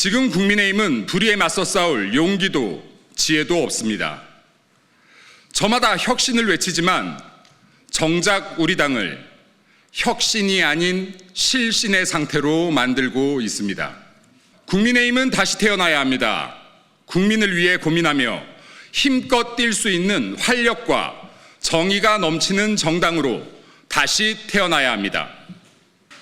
지금 국민의힘은 불의에 맞서 싸울 용기도 지혜도 없습니다. 저마다 혁신을 외치지만 정작 우리 당을 혁신이 아닌 실신의 상태로 만들고 있습니다. 국민의힘은 다시 태어나야 합니다. 국민을 위해 고민하며 힘껏 뛸 수 있는 활력과 정의가 넘치는 정당으로 다시 태어나야 합니다.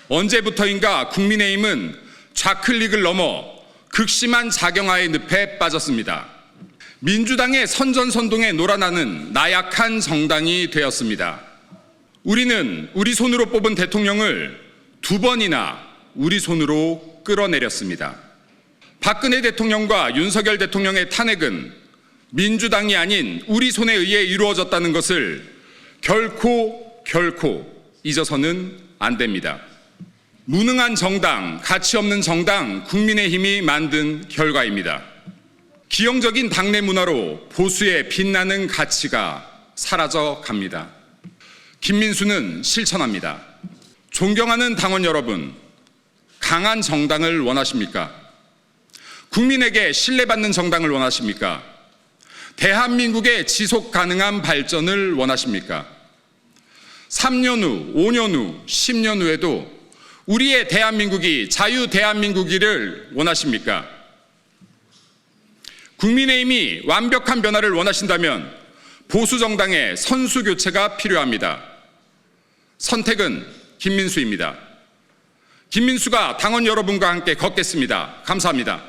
언제부터인가 국민의힘은 좌클릭을 넘어 극심한 자경화의 늪에 빠졌습니다. 민주당의 선전선동에 놀아나는 나약한 정당이 되었습니다. 우리는 우리 손으로 뽑은 대통령을 두 번이나 우리 손으로 끌어내렸습니다. 박근혜 대통령과 윤석열 대통령의 탄핵은 민주당이 아닌 우리 손에 의해 이루어졌다는 것을 결코 결코 잊어서는 안 됩니다. 무능한 정당, 가치 없는 정당, 국민의힘이 만든 결과입니다. 기형적인 당내 문화로 보수의 빛나는 가치가 사라져 갑니다. 김민수는 실천합니다. 존경하는 당원 여러분, 강한 정당을 원하십니까? 국민에게 신뢰받는 정당을 원하십니까? 대한민국의 지속 가능한 발전을 원하십니까? 3년 후, 5년 후, 10년 후에도 우리의 대한민국이 자유 대한민국이를 원하십니까? 국민의힘이 완벽한 변화를 원하신다면 보수 정당의 선수 교체가 필요합니다. 선택은 김민수입니다. 김민수가 당원 여러분과 함께 걷겠습니다. 감사합니다.